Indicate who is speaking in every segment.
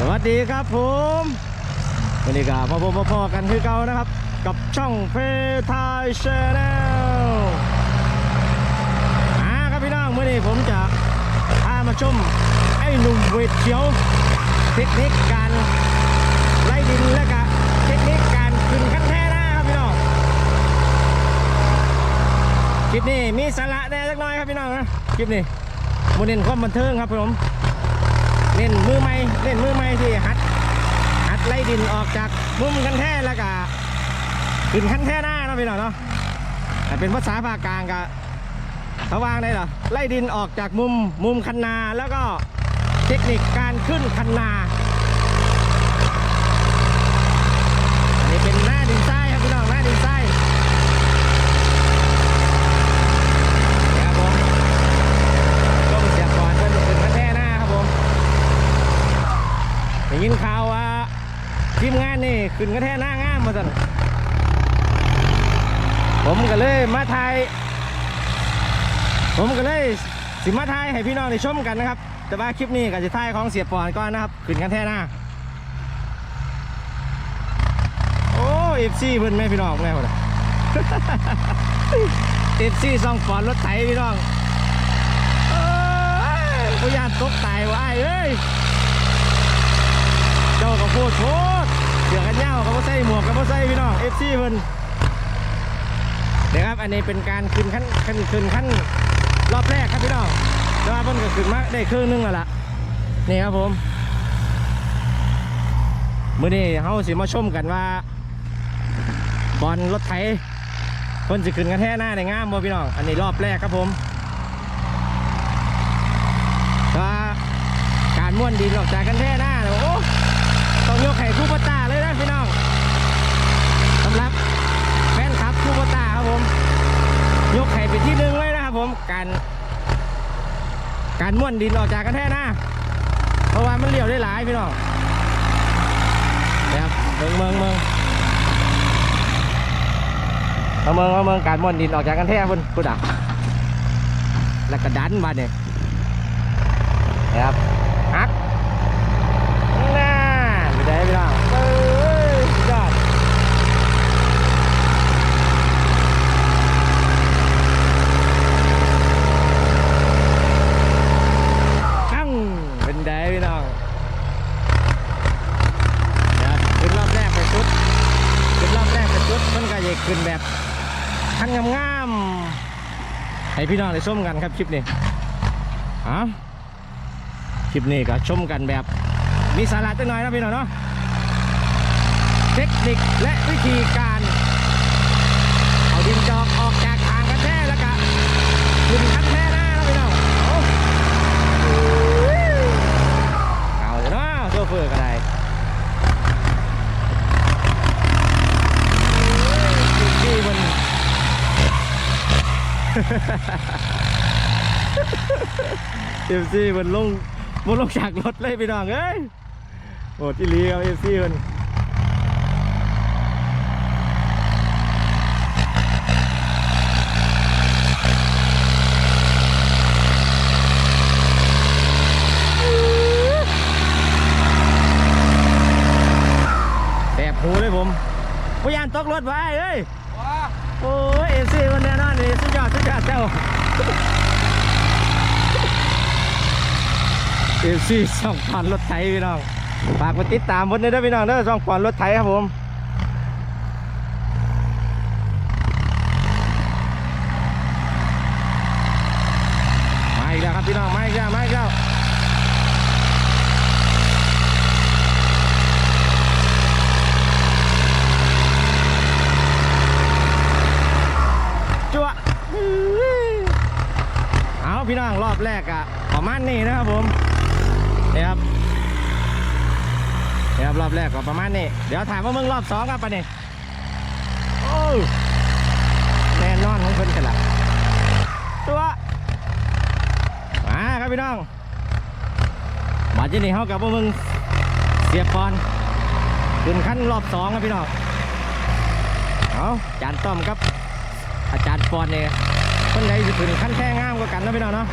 Speaker 1: สวัสดีครับผมวันนี้ก็มาพบมาพอกันคือเก่านะครับ กับช่องเพทายชแนลอ่าครับพี่น้องเมื่อนี้ผมจะพามาชมไอ้หนุ่มเวทเขียว เทคนิคการไล่ดินและก็เทคนิคการขึ้นขั้นแท้นะครับพี่น้องคลิปนี้มีสาระแน่สักน้อยครับพี่น้องนะคลิปนี้โมเน้นความบันเทิงครับผม เล่นมือใหม่เล่นมือใหม่ที่หัดหัดไล่ดินออกจากมุมคันแท่แล้วก็ขึ้นคันแท่หน้าเนาะพี่น้องเนาะแต่เป็นภาษาภาคกลางก็เขาวางได้เหรอไล่ดินออกจากมุมมุมคันนาแล้วก็เทคนิคการขึ้นคันนาอันนี้เป็นหน้าดินทรายครับพี่น้องหน้าดินทรายครับผมก็เสียก่อนเพื่อนขึ้นคันแท่หน้าครับผม ได้ยินข่าวว่าที มงานนี่ขึ้นกระแทกหน้างามมาสั่นผมก็เลยมาถ่าย ผมก็เลยสิมาถ่ายให้พี่น้องได้ชมกันนะครับ แต่ว่าคลิปนี้ก็จะถ่ายของเสียปอนก่อนนะครับ ขึ้นกระแทกหน้าโอ้เอฟซีเพิ่นแม่พี่น้องแม่คนละเอฟซีซองปอนรถไถพี่น้องเอ้ยยานตกตายวายเอ้ยเจ้าก็พูดโเสือกันเหย้าเขาบ่ใส่หมวกเขาบ่ใส่พี่น้องเอฟซีเพิ่นเดี๋ยวครับอันนี้เป็นการขึ้นขั้นขึ้นขึ้นขั้นรอบแรกครับพี่น้องแต่ว่าเพิ่นก็ขึ้นมาได้ครึ่งหนึงแล้วล่ะนี่ครับผมมื้อนี้เฮาสิมาชมกันว่าบอลรถไถเพิ่นสิขึ้นกันแท้หน้าได้งามบ่พี่น้องอันนี้รอบแรกครับผมการม้วนดินออกจากกันแท้หน้าเนี่ยโอ้ ต้องยกไข่คู่ปตาเลยนะพี่น้องสำหรับแฟนคลับคู่ปตาครับผม ยกไข่เป็นที่หนึ่งเลยนะครับผมการการม้วนดินออกจากกันแท่น้าเพราะว่ามันเลี้ยวได้หลายพี่น้องนะครับเมืองเมืองเมืองเอาเมืองเอาเมืองการม้วนดินออกจากกันแท่พุ่นพุ่นอะแล้วก็ดันมาเนี่ยนะครับฮัก น่าไม่ได้ไม่ได้เอ้ยสุดยอดตั้งเป็นไดพี่น้องเดี๋ยวขึ้นรอบแรกไปชุดขึ้นรอบแรกไปชุดมันก็จะขึ้นแบบทันงามๆให้ พี่น้องได้ชมกันครับคลิปนี้เอ้าคลิปนี้ก็ชมกันแบบมีสาระจังหน่อยนะพี่น้องเนาะเทคนิคและวิธีการเอาดินจอกออกจากทางกันแท้แล้วก็ขึ้นคันแท้หน้านะพี่น้องเอาเลยเนาะโชเฟอร์ก็ได้ที่มัน เอฟซีมันลงมันลงจากรถเลยพี่น้องเอ้ยโอดอีหลีครับเอฟซีมันแสบหูเลยผมพยานตกรถไว้เอ้ย โอ้ยเอฟซีมันแน่นอนเลยสุดยอด ชาติเจ้าเอฟซีสองปอนรถไถพี่น้องฝากมาติดตามบนนี้ด้วยพี่น้องเด้อสองปอนรถไถครับผมมาอีกแล้วครับพี่น้องมาอีกแล้วมาอีกแล้วจั่วเอาพี่น้องรอบแรกอะประมา ณนี้นะครับผมนี่ครับนี่ครับรอบแรกก็ประมาณนี้ เดี๋ยวถามว่ามึงรอบสองครับปะเนี่ยโอ้แน่นอนของเพิ่นกันละตัวมาครับพี่น้องมาที่นี่เขากับพวกมึงเสียบก่อนขึ้นขั้นรอบสองครับพี่น้องเอาจานต้อมครับ อาจารย์ปอนเนี่ยคนใดจะขึ้นขั้นแท่งามกว่ากันนะพี่น้องเนาะ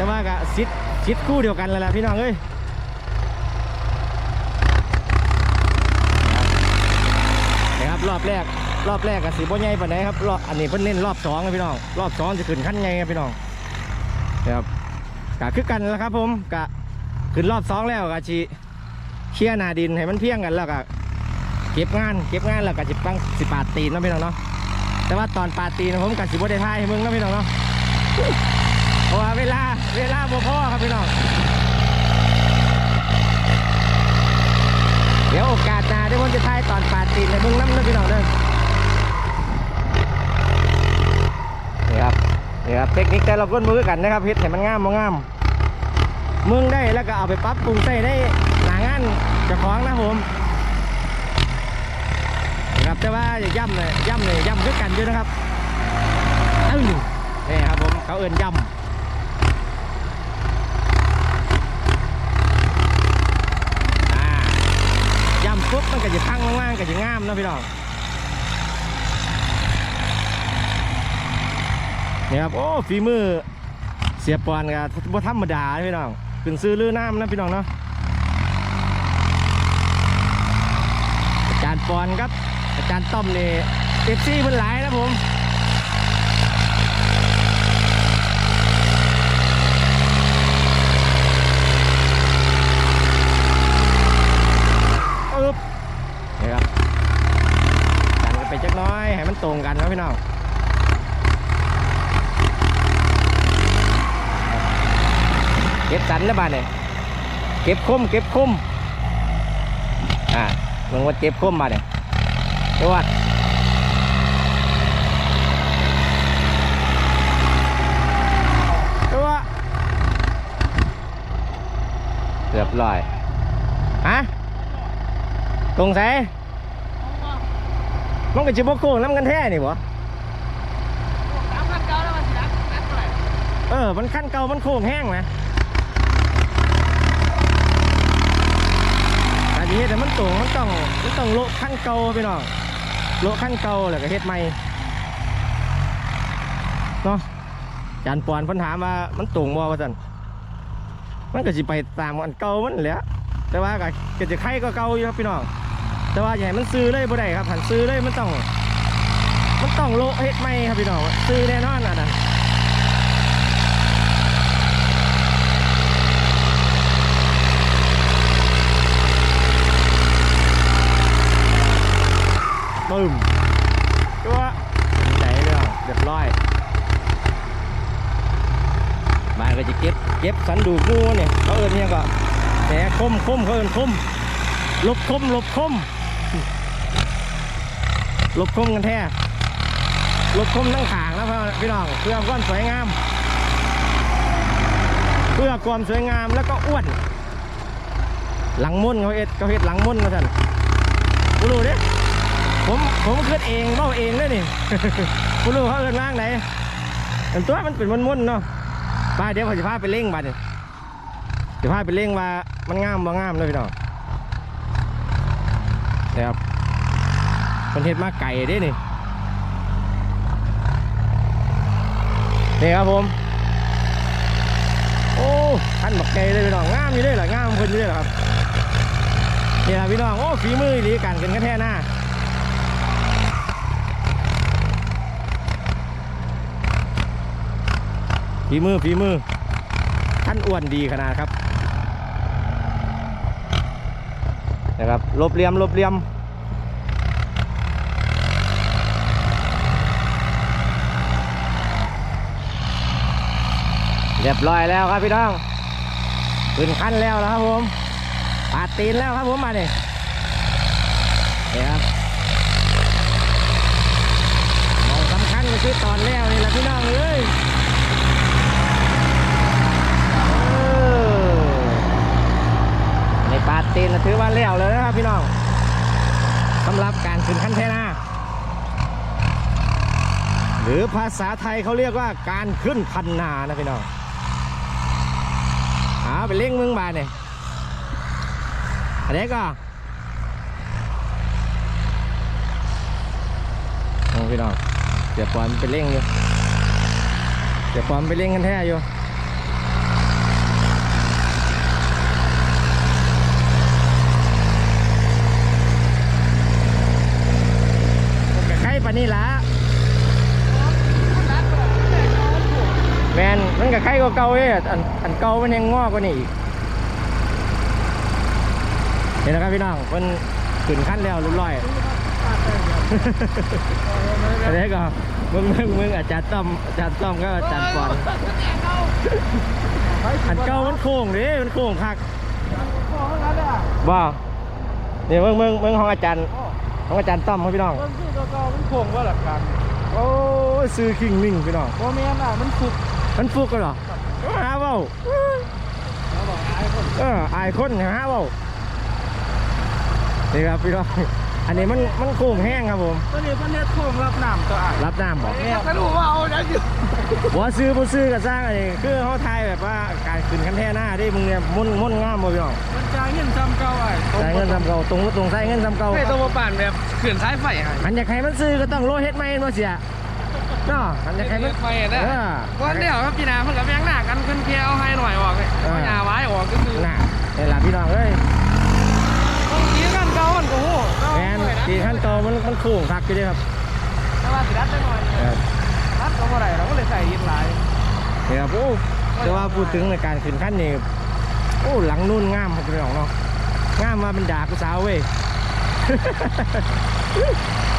Speaker 1: แต่ว่ากะซิดซิดคู่เดียวกันแล้วล่ะพี่น้องเอ้ยนะครับรอบแรกรอบแรกกับสีบ่ใหญ่ปานไหนครับรอบอันนี้เพิ่นเล่นรอบสองนะพี่น้องรอบสองจะขึ้นขั้นไงครับพี่น้องนะครับกะคือกันแล้วครับ ผมกะขึ้นรอบสองแล้วกะชีเชี่ยนาดินให้มันเพียงกันแล้วกะเก็บงานเก็บงานแล้วกะจิตั้งสิบปาตีนนะพี่น้องเนาะแต่ว่าตอนปาตีนผมกะสีบ่ได้ทายให้มึงนะพี่น้องเนาะเพราะว่าเวลา เวลาบ่พอครับพี่น้อง เดี๋ยวโอกาสหน้าเดี๋ยวผมจะถ่ายตอนปาดตีนในเบื้องน้ำนะพี่น้องเด้อนี่ครับนี่ครับเทคนิคแต่ละคนมือกันนะครับเฮ็ดให้มันงามบ่งามมึงได้แล้วก็เอาไปปรับปรุงใส่ได้หนางานจะของนะผมนะครับแต่ว่าอย่าย่ำเลยย่ำเลยย่ำคือกันอยู่นะครับตึ้งนี่ครับผมเขาเอิ้นย่ำอ่า ย่ำ ปุ๊บมันก็จะตั้งมางๆก็จะงามนะพี่น้องนี่ครับโอ้ฝีมือเสียปอนกับบ่ธรรมดาพี่น้องขึ้นซื้อลือน้ำนะพี่น้องเนาะอาจารย์ปอนครับอาจารย์ต้อมนี่เอฟซีมันหลายนะผมอึ๊บ นี่ครับดันกันไปจักหน้อย ให้มันตรงกันนะพี่น้อง เก็บสันนะบ้านเนี่ยเก็บคมเก็บคมอ่ามึงว่าเก็บคมมาเนี่ยตัวตัวเรียบร้อยฮะตรงใสมันก็จะบกโค้งน้ำกันแท้นี่บ่
Speaker 2: สามพันเก้าแล้วมันสิรักนัดเท่าไหร่
Speaker 1: เออ มันขั้นเก่ามันโค้งแห้งนะแต่ที่ เฮ็ดให้มันตรงมันต้องมันต้องโละขั้นเก่าพี่น้องโละขั้นเก่าแล้วก็เฮ็ดใหม่เนาะจานปอนพิ่นถามว่ามันตรงบ่ว่าซั่นมันก็สิไปตามอันเก่ามันแหละแต่ว่าก็ก็จะไข่ก็เก่าอยู่ครับพี่น้องแต่ว่าอย่าให้มันซื้อเลยบ่ได้ครับหันซื้อเลยมันต้อง มันต้องโละเฮ็ดใหม่ครับพี่น้องซื้อแน่นอนอะนะึมตัวใจเรื่องเรียบร้อยบ้าก็จะเก็บเก็บสันดูกงูเนี่ยเขาเอินเนี่ยก็แหนคมคมเขาเอินคมลบคมลบคมลบคมกันแท้ลบคมทั้งขางนะพี่น้องเพื่อความสวยงาม เพื่อความสวยงามแล้วก็อ้วน หลังมุ่นเขาเอ็ดเขาเฮ็ดหลังมุ่นมาท่านกูรู้เด้ ผมผมคิดเองเบ้าเองเลยนี่กูรู้เขาเอินว่างไหนอันตัวมันเป็นมุ่นๆเนาะไปเดี๋ยวผมจะพาไปเล่งบัดนี่จะพาไปเล่งว่ามันงามบ่งามเลยพี่น้องนะครับมันเห็ดมาไก่ด้นี่นี่ครับผม โอ้ท่านบักไก่เลยพี่น้องงามอยู่เลยเหรองามเพิ่นอยู่เลยเหรอครับนี่ล่ะพี่น้องโอ้ฝีมือดีกันกันกันแท้หน้า ฝีมือฝีมือท่านอ้วนดีขนาดครับนะครับลบเลี่ยมลบเลี่ยมเรียบร้อยแล้วครับพี่น้องขึ้นขั้นแล้วนะครับผมปาดตีนแล้วครับผมมาเนี่ยนี่ครับมองสำคัญก็คือตอนแล้วนี่แหละพี่น้องเอ้ยเออ ในปาดตีนถือว่าแล้วเลยนะครับพี่น้องสำหรับการขึ้นขั้นเทนาหรือภาษาไทยเขาเรียกว่าการขึ้นคันนานะพี่น้องเอาไปเล่งมึงบาเนี่ยอันนี้ก็พี่น้องเดี๋ยวปอนไปเล่งอยู่เดี๋ยวปอนไปเล่งกันแท้อยู่ ว่าเก่าเอ้ยอันอันเก่ามันยังงอกกว่านี้อีกเห็นนะครับพี่น้องมันขึ้นขั้นแล้วเรียบร้อยอันนี้ก็มึงมึงมึงอาจารย์ต้อมอาจารย์ต้อมก็อาจารย์ปอนอันเก่ามันโค้งดิมันโค้งคักบ่เนี่ยวมึงมึงมึงของอาจารย์ของอาจารย์ต้อมครับพี่น้อง
Speaker 2: มันคือตัวเก่ามันโค้งว่าหลักการ
Speaker 1: โอ้ยซื้อคิงมิ่งพี่น้อง
Speaker 2: โมเมนต์อะมันสุก
Speaker 1: มันฟุกกันเหรอหาเบ้า
Speaker 2: เราบอกไอ้คน
Speaker 1: เอออายคนหาเบ้านี่ครับพี่น้องอันนี้มันมันโค้งแห้งครับผม
Speaker 2: ตัวนี้มันเน็ตโค้งรับน้ำตัวอะ
Speaker 1: รับน้ำบอก
Speaker 2: เนี่ยก็รู้ว่าเอาได้อยู่
Speaker 1: บ่ซื้อบ่ซื้อก็สร้างอันนี้คือเขาทายแบบว่าการขึ้นคันแท่หน้าที่มึงเนี่ยมุ่นมุ่นงามบ่พี่น้อง
Speaker 2: มันจ่ายเงินจำเก่าไอ้
Speaker 1: ใส่เงินทำเก่าตรงตรงใส่เงินทำเก่า
Speaker 2: ให้ตัวมาปั่นแบบเขื่อนสายไฟไอ้
Speaker 1: อันอยากให้มันซื้อก็ต้องโลเฮ็ดไม่มาเสีย เนาะอันอยากให้มัน
Speaker 2: ไฟนะ
Speaker 1: เออ
Speaker 2: วันเดียวครับพี่นาเพิ่งกับแมงหน้ากันเพิ่นเพียเอาให้หน่อยออกเลยเอาหน้าไว้ออกก็คือ
Speaker 1: น่ะนี่ล่ะพี่น้องเอ้ย
Speaker 2: ต้องกี้กันเก่ามันก็โห
Speaker 1: แมนที่ขั้นตอนมันมันโค้งคักอยู่เด้ครับ
Speaker 2: แต่ว่าสิรัดได้หน่อย
Speaker 1: เออ
Speaker 2: รัดก็บ่ได้เราก็เลยใส่ยินหลาย
Speaker 1: นี่ครับโอ้แต่ว่าพูดถึงในการขึ้นขั้นนี่โอ้หลังนุ่นงามครับพี่น้องเนาะงามมาเป็นดากูสาวเว้ย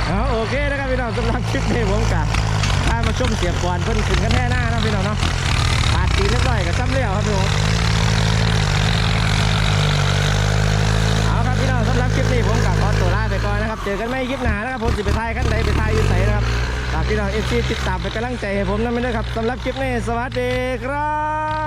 Speaker 1: เอาโอเคนะครับพี่น้องสำหรับคลิปนี้ผมกับพามา ชมเสียบก่อนเพิ่นขึ้นกันแท่หน้านะพี่น้องเนาะปาดตีเรียบร้อยกับซ้ำเลี้ยวครับพี่น้องเอาครับพี่น้องสำหรับคลิปนี้ผมกับขอตัวลาไปก่อนนะครับ เจอกันไม่คลิปหน้านะครับผมจะไปทายกันไหนไปทายอยู่ไหนนะครับฝากพี่น้องเอฟซีติดตามเป็นกำลังใจให้ผมนะไม่ได้วยครับสำหรับคลิปนี้สวัสดีครับ